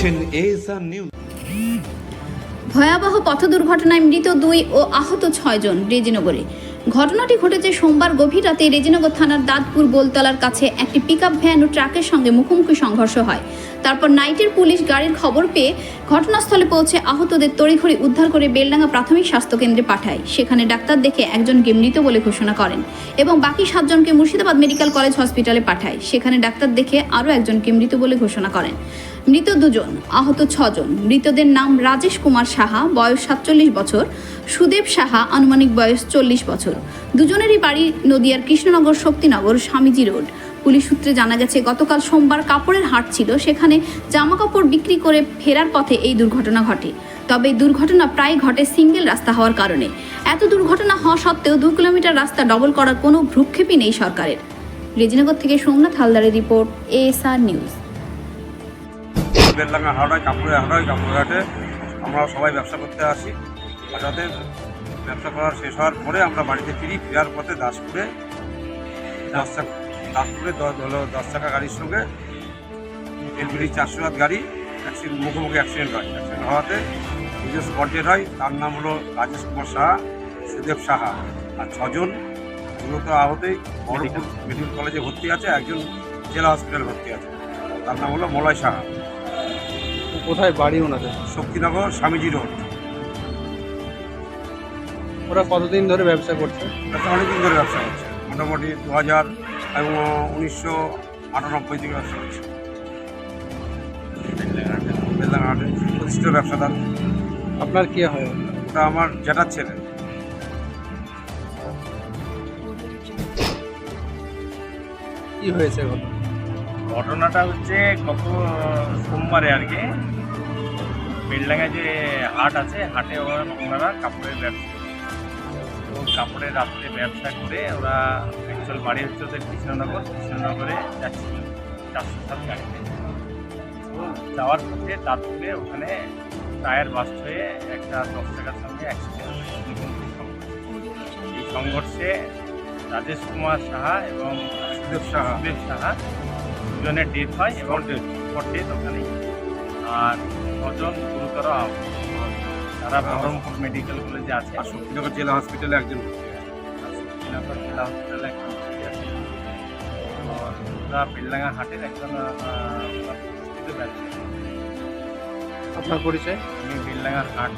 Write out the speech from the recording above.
দেখছেন নিউজ। ভয়াবহ পথ দুর্ঘটনায় মৃত দুই ও আহত ছয়জন রেজিনগরে। ঘটনাটি ঘটেছে সোমবার গভীর রাতে রেজিনগর থানার দাঁতপুর বোলতলার কাছে একটি পিকআপ ভ্যান ও ট্রাকের সঙ্গে মুখোমুখি সংঘর্ষ হয়। তারপর নাইটের পুলিশ গাড়ির খবর পেয়ে ঘটনাস্থলে পৌঁছে আহতদের তড়িঘড়ি উদ্ধার করে বেলডাঙ্গা প্রাথমিক স্বাস্থ্যকেন্দ্রে পাঠায়। সেখানে ডাক্তার দেখে একজনকে মৃত বলে ঘোষণা করেন এবং বাকি সাতজনকে মুর্শিদাবাদ মেডিকেল কলেজ হসপিটালে পাঠায়। সেখানে ডাক্তার দেখে আরও একজনকে মৃত বলে ঘোষণা করেন। মৃত দুজন, আহত ছজন। মৃতদের নাম রাজেশ কুমার সাহা, বয়স সাতচল্লিশ বছর। সুদেব সাহা, আনুমানিক বয়স চল্লিশ বছর। দুজনেরই বাড়ি নদিয়ার কৃষ্ণনগর শক্তিনগর, স্বামীজি রোড। পুলিশ সূত্রে জানা গেছে, গতকাল সোমবার কাপড়ের হাট ছিল। সেখানে জামা কাপড় বিক্রি করে ফেরার পথে এই দুর্ঘটনা ঘটে। তবে এই দুর্ঘটনা প্রায় ঘটে সিঙ্গেল রাস্তা হওয়ার কারণে। এত দুর্ঘটনা হওয়া সত্ত্বেও দু কিলোমিটার রাস্তা ডবল করার কোনো ভ্রুক্ষেপই নেই সরকারের। রেজিনগর থেকে সোমনাথ হালদারের রিপোর্ট, এএসআর নিউজ। বেলডাঙ্গা হাওড়ায় কাপড়ে হাওড়ায় কাপড়ঘাটে আমরা সবাই ব্যবসা করতে আসি। হঠাৎ ব্যবসা করার শেষ হওয়ার পরে আমরা বাড়িতে ফিরি, ফেরার পথে দাসপুরে দশ চাকা দাসপুরে দশ চাকা গাড়ির সঙ্গে এলবিডি চারশো হাত গাড়ি অ্যাক্সিডেন্ট মুখোমুখি অ্যাক্সিডেন্ট হয়। অ্যাক্সিডেন্ট হওয়াতে নিজের স্পট ডেট হয়, তার নাম হলো রাজেশ কুমার সাহা, সুদেব সাহা। আর ছজন মূলত আহতেই, বহরমপুর মেডিকেল কলেজে ভর্তি আছে, একজন জেলা হসপিটালে ভর্তি আছে। তার নাম হলো মলয় সাহা। কোথায় বাড়ি ওনাদের? শক্তিনগর স্বামীজি রোড। ওরা কতদিন ধরে ব্যবসা করছে? ব্যবসা অনেকদিন ধরে ব্যবসা করছে। মোটামুটি দু হাজার এবং উনিশশো আটানব্বই থেকে ব্যবসা করছে। বেলদাঘাটে প্রতিষ্ঠিত ব্যবসাদার। আপনার কি হয়? ওটা আমার জ্যাঠার ছেলে। কি হয়েছে ঘটনা? ঘটনাটা হচ্ছে গত সোমবারে আর কি বেলডাঙ্গায় যে হাট আছে হাটে ওরা ওনারা কাপড়ের ব্যবসা তো কাপড়ের রাত্রে ব্যবসা করে ওরা অ্যাকচুয়াল বাড়ি হচ্ছে ওদের কৃষ্ণনগর। কৃষ্ণনগরে যাচ্ছিল চারশো সাত গাড়িতে। তো যাওয়ার পথে তারপরে ওখানে টায়ার বাস্ট হয়ে একটা দশ টাকার সঙ্গে অ্যাক্সিডেন্ট এই সংঘর্ষে রাজেশ কুমার সাহা এবং সুদেব সাহা সুদেব সাহা দুজনের ডেথ হয় এবং ডেথ ওখানেই। আর ছজন গুরুতর আহত তারা বহরমপুর মেডিকেল কলেজে আছে। শক্তিনগর জেলা হসপিটালে একজন শক্তিনগর জেলা হসপিটালে একজন বেলডাঙ্গা হাটের একজন আপনার পরিচয়? আমি বেলডাঙ্গার হাট।